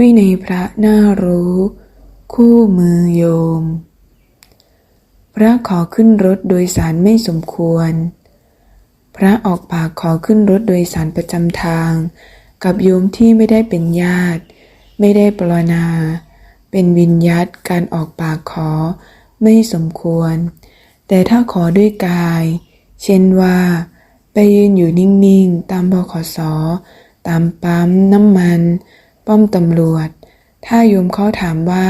วินัยพระน่ารู้ คู่มือโยม พระขอขึ้นรถโดยสารไม่สมควร พระออกปากขอขึ้นรถโดยสารประจำทาง กับโยมที่ไม่ได้เป็นญาติ ไม่ได้ปรนนา เป็นวินยัตการออกปากขอไม่สมควร แต่ถ้าขอด้วยกาย เช่นว่า ไปยืนอยู่นิ่งๆ ตามบขส ตามปั๊มน้ำมัน ป้อมตำรวจ ถ้าโยมเขาถามว่า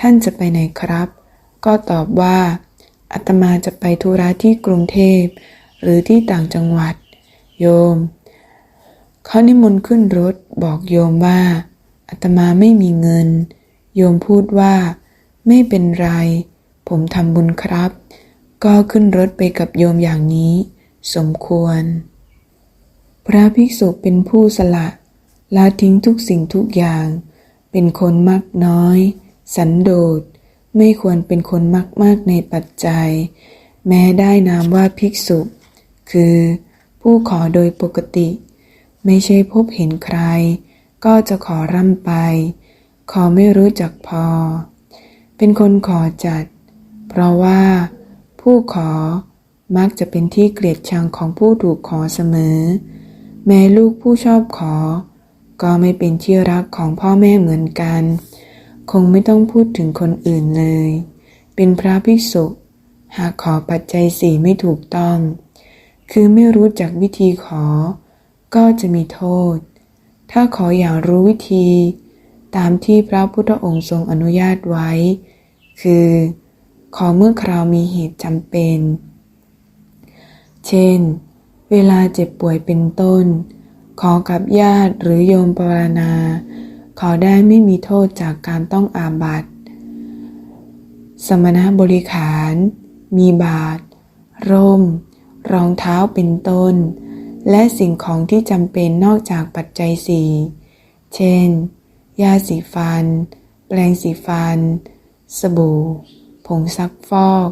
ท่านจะไปไหนครับ ก็ตอบว่าอาตมาจะไปธุระที่กรุงเทพ หรือที่ต่างจังหวัด โยม เขานิมนต์ขึ้นรถบอกโยมว่าอาตมาไม่มีเงิน โยมพูดว่า ไม่เป็นไร ผมทำบุญครับ ก็ขึ้นรถไปกับโยมอย่างนี้ สมควร พระภิกษุเป็นผู้สละ ละทิ้งทุกสิ่งทุกอย่าง เป็นคนมักน้อย สันโดษ ไม่ควรเป็นคนมากมากในปัจจัย แม้ได้นามว่าภิกษุ คือ ผู้ขอโดยปกติ ไม่ใช่พบเห็นใคร ก็จะขอร่ำไป ขอไม่รู้จักพอ เป็นคนขอจัด เพราะว่า ผู้ขอมักจะเป็นที่เกลียดชังของผู้ถูกขอเสมอ แม้ลูกผู้ชอบขอ ก็ไม่เป็นที่รักของพ่อแม่เหมือนกัน คงไม่ต้องพูดถึงคนอื่นเลย เป็นพระภิกษุ หากขอปัจจัยสี่ไม่ถูกต้อง คือไม่รู้จักวิธีขอ ก็จะมีโทษ ถ้าขออย่างรู้วิธี ตามที่พระพุทธองค์ทรงอนุญาตไว้ คือ ขอเมื่อคราวมีเหตุจำเป็น เช่น เวลาเจ็บป่วยเป็นต้น ขอกับญาติหรือโยมปรณา ขอได้ไม่มีโทษจากการต้องอาบัติ สมณบริขาร มีบาท ร่ม รองเท้าเป็นต้น และสิ่งของที่จำเป็นนอกจากปัจจัยสี่เช่น ยาสีฟัน แปรงสีฟัน สบู่ ผงซักฟอก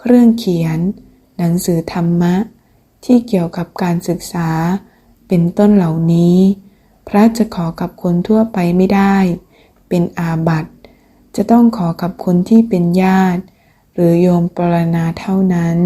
เครื่องเขียน หนังสือธรรมะ ที่เกี่ยวกับการศึกษา เป็นต้นเหล่านี้ พระจะขอกับคนทั่วไปไม่ได้ เป็นอาบัติจะต้องขอกับคนที่เป็นญาติ หรือโยมปรณาเท่านั้น